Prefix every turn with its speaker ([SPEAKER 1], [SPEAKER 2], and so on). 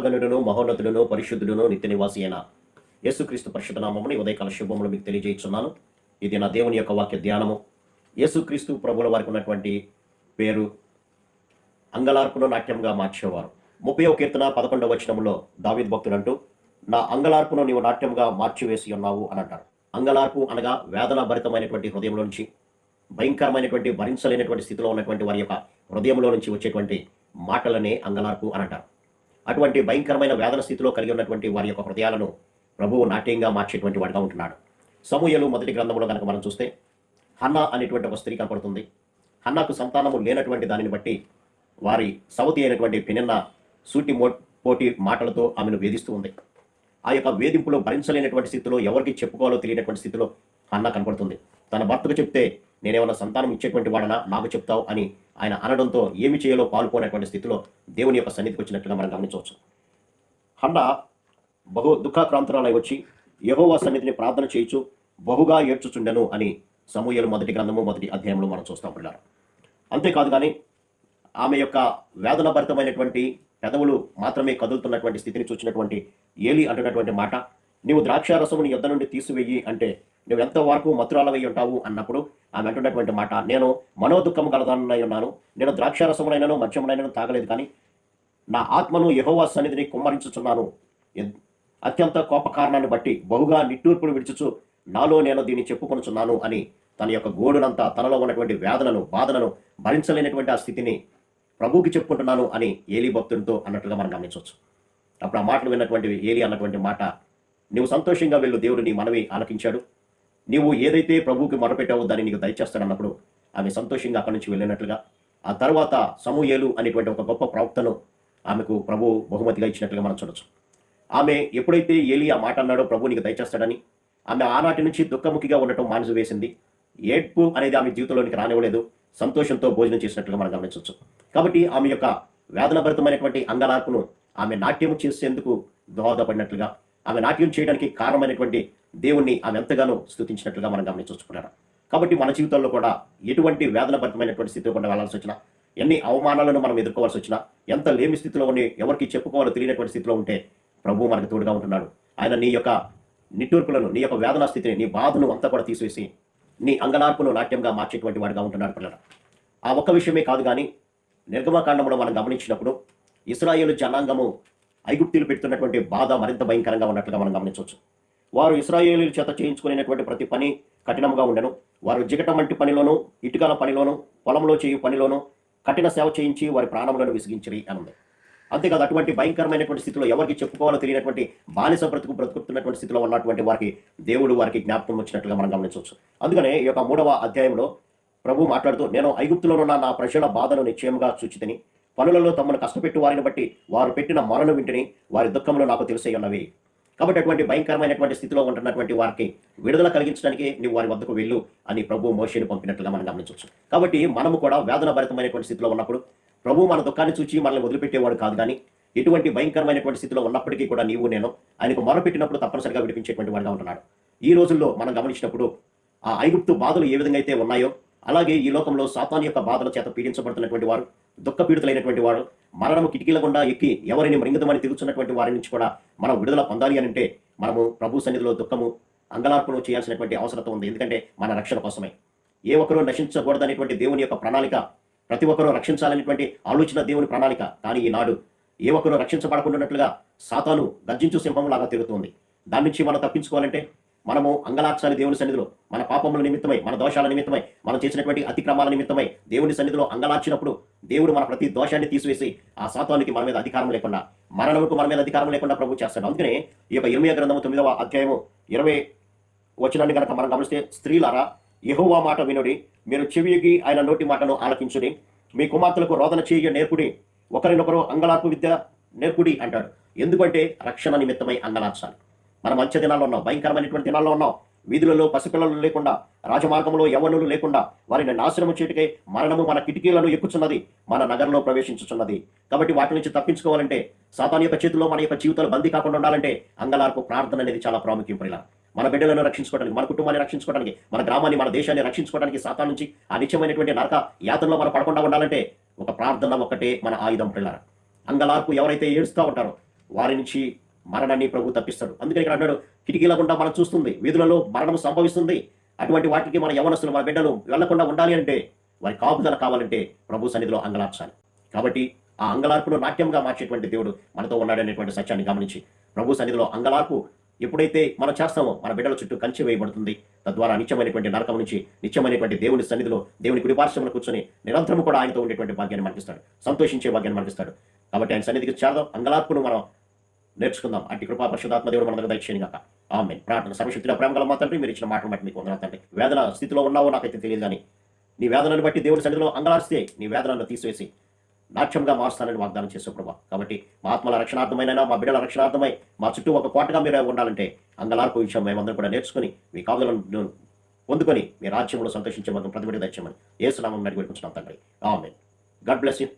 [SPEAKER 1] మహాగణుడును మహోన్నతుడును పరిశుద్ధుడును నిత్య నివాసి అయిన యేసుక్రీస్తు పరిశుద్ధ నామముని ఉదయకాల శుభములు మీకు తెలియజేస్తున్నాను ఇది నా దేవుని యొక్క వాక్య ధ్యానము. యేసుక్రీస్తు ప్రభుల వారికి ఉన్నటువంటి పేరు అంగలార్పును నాట్యంగా మార్చేవారు. ముప్పై కీర్తన పదకొండవ వచనంలో దావిద్ భక్తుడు అంటూ నా అంగలార్పును నీవు నాట్యంగా మార్చివేసి ఉన్నావు అని అంటారు అంగలార్పు అనగా వేదన భరితమైనటువంటి హృదయంలో నుంచి భయంకరమైనటువంటి భరించలేనటువంటి స్థితిలో ఉన్నటువంటి వారి యొక్క హృదయంలో నుంచి వచ్చేటువంటి మాటలనే అంగలార్పు అని అంటారు. అటువంటి భయంకరమైన వేదన స్థితిలో కలిగి ఉన్నటువంటి వారి యొక్క హృదయాలను ప్రభువు నాట్యంగా మార్చేటువంటి వాడిగా ఉంటున్నాడు. సమూహలు మొదటి గ్రంథంలో కనుక మనం చూస్తే హన్నా అనేటువంటి ఒక స్త్రీ కనపడుతుంది. హన్నాకు సంతానము లేనటువంటి దానిని బట్టి వారి సవతి అయినటువంటి పెనిన్న సూటి మో పోటీ మాటలతో ఆమెను వేధిస్తూ ఉంది. ఆ యొక్క వేధింపులో భరించలేనటువంటి స్థితిలో ఎవరికి చెప్పుకోవాలో తెలియనటువంటి స్థితిలో హన్న కనపడుతుంది. తన భర్తకు చెప్తే నేనేమన్నా సంతానం ఇచ్చేటువంటి వాడనా? నాకు చెప్తావు అని ఆయన అనడంతో ఏమి చేయాలో పాల్పోనటువంటి స్థితిలో దేవుని యొక్క సన్నిధికి వచ్చినట్లుగా మనం గమనించవచ్చు. హన్న బహు దుఃఖాక్రాంతరాలై వచ్చి యహోవా సన్నిధిని ప్రార్థన చేయొచ్చు బహుగా ఏడ్చుచుండెను అని సమూహలు మొదటి గ్రంథము మొదటి అధ్యాయంలో మనం చూస్తాం పిల్లలు అంతేకాదు కానీ ఆమె యొక్క వేదన భరితమైనటువంటి పెదవులు మాత్రమే కదులుతున్నటువంటి స్థితిని చూసినటువంటి ఏలి అంటున్నటువంటి మాట నీవు ద్రాక్షారసముని యొద్ద నుండి తీసివేయి అంటే నువ్వు ఎంత వరకు మధురాలవై ఉంటావు అన్నప్పుడు ఆమె అంటున్నటువంటి మాట నేను మనోదుఖం కలదానై ఉన్నాను. నేను ద్రాక్షారసమునైనను మద్యమునైనను తాగలేదు కానీ నా ఆత్మను యహోవా సన్నిధిని కుమ్మరించుచున్నాను. అత్యంత కోప కారణాన్ని బట్టి బహుగా నిట్టూర్పును విడిచుచు నాలో నేను దీన్ని చెప్పుకొనుచున్నాను అని తన యొక్క గోడునంతా తనలో ఉన్నటువంటి వేదనను బాధలను భరించలేనటువంటి ఆ స్థితిని ప్రభువుకి చెప్పుకుంటున్నాను అని ఏలి భక్తునితో అన్నట్లుగా మనం గమనించవచ్చు. అప్పుడు ఆ మాటలు విన్నటువంటి ఏలి అన్నటువంటి మాట నువ్వు సంతోషంగా వెళ్ళు దేవుడు నీ మనవి ఆలకించాడు. నీవు ఏదైతే ప్రభువుకి మొరపెట్టావో దాన్ని నీకు దయచేస్తాడన్నప్పుడు ఆమె సంతోషంగా అక్కడి నుంచి వెళ్ళినట్లుగా ఆ తర్వాత సమూయేలు అనేటువంటి ఒక గొప్ప ప్రవక్తను ఆమెకు ప్రభు బహుమతిగా ఇచ్చినట్లుగా మనం చూడొచ్చు. ఆమె ఎప్పుడైతే ఏలి ఆ మాట అన్నాడో ప్రభు నీకు దయచేస్తాడని ఆమె ఆనాటి నుంచి దుఃఖముఖిగా ఉండటం మానసు వేసింది. ఏడ్పు అనేది ఆమె జీవితంలోనికి రానివ్వలేదు. సంతోషంతో భోజనం చేసినట్లుగా మనం గమనించవచ్చు. కాబట్టి ఆమె యొక్క వేదనభరితమైనటువంటి అంగలార్పును ఆమె నాట్యం చేసేందుకు దోహదపడినట్లుగా ఆమె నాట్యం చేయడానికి కారణమైనటువంటి దేవుణ్ణి ఆమె ఎంతగానో స్థుతించినట్లుగా మనం గమనించుకున్నారు కాబట్టి మన జీవితంలో కూడా ఎటువంటి వేదనభరితమైనటువంటి స్థితిలో కూడా వెళ్ళాల్సి వచ్చినా ఎన్ని అవమానాలను మనం ఎదుర్కోవాల్సి వచ్చినా ఎంత లేమి స్థితిలో ఉండి ఎవరికి చెప్పుకోవాలో తెలియనటువంటి స్థితిలో ఉంటే ప్రభువు మనకు తోడుగా ఉంటున్నాడు. ఆయన నీ యొక్క నిట్టూర్పులను నీ యొక్క వేదనా స్థితిని నీ బాధను అంతా కూడా తీసివేసి నీ అంగలార్పును నాట్యంగా మార్చేటువంటి వాడిగా ఉంటున్నాడు పిల్లలు. ఆ ఒక్క విషయమే కాదు కానీ నిర్గమకాండంలో మనం గమనించినప్పుడు ఇస్రాయేల్ జనాంగము ఐగుప్తీలు పెడుతున్నటువంటి బాధ మరింత భయంకరంగా ఉన్నట్లుగా మనం గమనించవచ్చు. వారు ఇస్రాయేలీల చేత చేయించుకునేటువంటి ప్రతి పని కఠినంగా ఉండెను. వారు జిగటం వంటి పనిలోనూ ఇటుకల పనిలోనూ పొలంలో చేయు పనిలోనూ కఠిన సేవ చేయించి వారి ప్రాణములను విసిగించిరి అని ఉంది అంతేకాదు అటువంటి భయంకరమైనటువంటి స్థితిలో ఎవరికి చెప్పుకోవాలో తెలియనటువంటి బానిస బ్రతుకు బ్రతుకుతున్నటువంటి స్థితిలో ఉన్నటువంటి వారికి దేవుడు వారికి జ్ఞాపకం వచ్చినట్లుగా మనం గమనించవచ్చు. అందుకనే ఈ యొక్క మూడవ అధ్యాయంలో ప్రభు మాట్లాడుతూ నేను ఐగుప్తులోనున్న నా ప్రజల బాధను నిశ్చయంగా చూచితిని పనులలో తమను కష్టపెట్టు వారిని బట్టి వారు పెట్టిన మరణ వింటిని. వారి దుఃఖంలో నాకు తెలిసే ఉన్నవి. కాబట్టి అటువంటి భయంకరమైనటువంటి స్థితిలో ఉంటున్నటువంటి వారికి విడుదల కలిగించడానికి నువ్వు వారి వద్దకు వెళ్ళు అని ప్రభు మోషేని పంపినట్లుగా మనం గమనించవచ్చు. కాబట్టి మనము కూడా వేదన భరితమైనటువంటి స్థితిలో ఉన్నప్పుడు ప్రభు మన దుఃఖాన్ని చూచి మనల్ని వదిలిపెట్టేవాడు కాదు కానీ ఎటువంటి భయంకరమైనటువంటి స్థితిలో ఉన్నప్పటికీ కూడా నీవు నేను ఆయనకు మొరపెట్టినప్పుడు తప్పనిసరిగా విడిపించేటువంటి వాడిగా ఉంటున్నాడు. ఈ రోజుల్లో మనం గమనించినప్పుడు ఆ ఐగుప్తు బాధలు ఏ విధంగా అయితే ఉన్నాయో అలాగే ఈ లోకంలో సాతాన్ యొక్క బాధల చేత పీడించబడుతున్నటువంటి వారు దుఃఖ పీడితులైనటువంటి వారు మరణము కిటికీల గుండా ఎక్కి ఎవరిని మృంగతమని తిరుగుతున్నటువంటి వారి నుంచి కూడా మనం విడుదల పొందాలి అని అంటే మనము ప్రభు సన్నిధిలో దుఃఖము అంగలార్పణ చేయాల్సినటువంటి అవసరత ఉంది. ఎందుకంటే మన రక్షణ కోసమే. ఏ ఒక్కరూ నశించకూడదనేటువంటి దేవుని యొక్క ప్రణాళిక ప్రతి ఒక్కరూ రక్షించాలనేటువంటి ఆలోచన దేవుని ప్రణాళిక. కానీ ఈనాడు ఏ ఒక్కరూ రక్షించబడకుండాన్నట్లుగా సాతాను గర్జించు సింహంలాగా తిరుగుతుంది. దాని నుంచి మనం తప్పించుకోవాలంటే మనము అంగలాక్షాన్ని దేవుని సన్నిధిలో మన పాపముల నిమిత్తమై మన దోషాల నిమిత్తమై మనం చేసినటువంటి అతిక్రమాల నిమిత్తమై దేవుని సన్నిధిలో అంగలార్చినప్పుడు దేవుడు మన ప్రతి దోషాన్ని తీసివేసి ఆ సాతానికి మన మీద అధికారం లేకుండా మరణముకు మన మీద అధికారం లేకుండా ప్రభు చేస్తాడు. అందుకనే ఈ యొక్క ఇరవై గ్రంథము తొమ్మిదవ అధ్యాయము ఇరవై వచనాన్ని కనుక మనం గమనిస్తే స్త్రీలారా యెహోవా మాట వినుడి మీరు చెవియగి ఆయన నోటి మాటను ఆలకించుడి మీ కుమార్తెలకు రోదన చేయ నేర్పుడి ఒకరినొకరు అంగలార్పు విద్య నేర్పుడి అంటాడు. ఎందుకంటే రక్షణ నిమిత్తమై అంగలార్చాలి మనం మంచి దినాల్లో ఉన్నాం భయంకరమైనటువంటి దినాల్లో ఉన్నాం. వీధులలో పసిపిల్లలు లేకుండా రాజమార్గంలో యవనులు లేకుండా వారిని నాశనము చేటికే మరణము మన కిటికీలను ఎక్కుచున్నది మన నగరంలో ప్రవేశించుచున్నది. కాబట్టి వాటి నుంచి తప్పించుకోవాలంటే సాతాన్ యొక్క చేతిలో మన యొక్క జీవితాలు బందీ కాకుండా ఉండాలంటే అంగలార్పు ప్రార్థన అనేది చాలా ప్రాముఖ్యం ఇలా మన బిడ్డలను రక్షించుకోవడానికి మన కుటుంబాన్ని రక్షించుకోవడానికి మన గ్రామాన్ని మన దేశాన్ని రక్షించుకోవడానికి సాతాన్ నుంచి ఆ నిత్యమైనటువంటి నరక యాత్రలో మనం పడకుండా ఉండాలంటే ఒక ప్రార్థన ఒకటే మన ఆయుధం పిల్లల అంగలార్పు ఎవరైతే ఏడుస్తూ ఉంటారో వారి నుంచి మరణాన్ని ప్రభు తప్పిస్తాడు. అందుకని ఇక్కడ అన్నాడు కిటికీల గుండా మనం చూస్తుంది వీధులలో మరణం సంభవిస్తుంది. అటువంటి వాటికి మన యవనస్తులు మన బిడ్డలు వెళ్ళకుండా ఉండాలి అంటే వారి కాపుదల కావాలంటే ప్రభు సన్నిధిలో అంగలార్చాలి. కాబట్టి ఆ అంగలార్పును నాట్యంగా మార్చేటువంటి దేవుడు మనతో ఉన్నాడనేటువంటి సత్యాన్ని గమనించి ప్రభు సన్నిధిలో అంగలార్పు ఎప్పుడైతే మనం చేస్తామో మన బిడ్డల చుట్టూ కంచి వేయబడుతుంది. తద్వారా నిత్యమైనటువంటి నరకం నుంచి నిత్యమైనటువంటి దేవుని సన్నిధిలో దేవుని కుడిపార్శ్వంలో కూర్చొని నిరంతరం కూడా ఆయనతో ఉండేటువంటి భాగ్యాన్ని మనకిస్తాడు. సంతోషించే భాగ్యాన్ని మనకిస్తాడు. కాబట్టి ఆయన సన్నిధికి చేరదాం. అంగలార్పును మనం నేర్చుకుందాం. అట్టి కృపా పరిశుధాత్మ దేవుడు మన దగ్గర దయచేయని కాక ఆమె ప్రార్థన సర్వశక్తిలో ప్రేమ గల మా తండ్రి మీరు ఇచ్చిన మాటలు బట్టి మీకు వందనాలు తండ్రి. వేదన స్థితిలో ఉన్నావో నాకైతే తెలియదు కానీ నీ వేదనను బట్టి దేవుడి సన్నిధిలో అంగలార్స్తే నీ వేదనను తీసివేసి నాట్యంగా మారుస్తానని వాగ్దానం చేసే ప్రభా. కాబట్టి మా ఆత్మల రక్షణార్థమైన మా బిడ్డల రక్షణార్థమై మా చుట్టూ ఒక కోటగా మీరు ఉండాలంటే అంగలార్పు విషయం మేమందరం కూడా నేర్చుకుని మీ కావులను పొందుకొని మీ రాజ్యంలో సంతోషించే మాత్రం ప్రతిబడి దచ్చమని ఏసునామం సునామం తండ్రి. ఆమె గాడ్ బ్లెస్ యూ.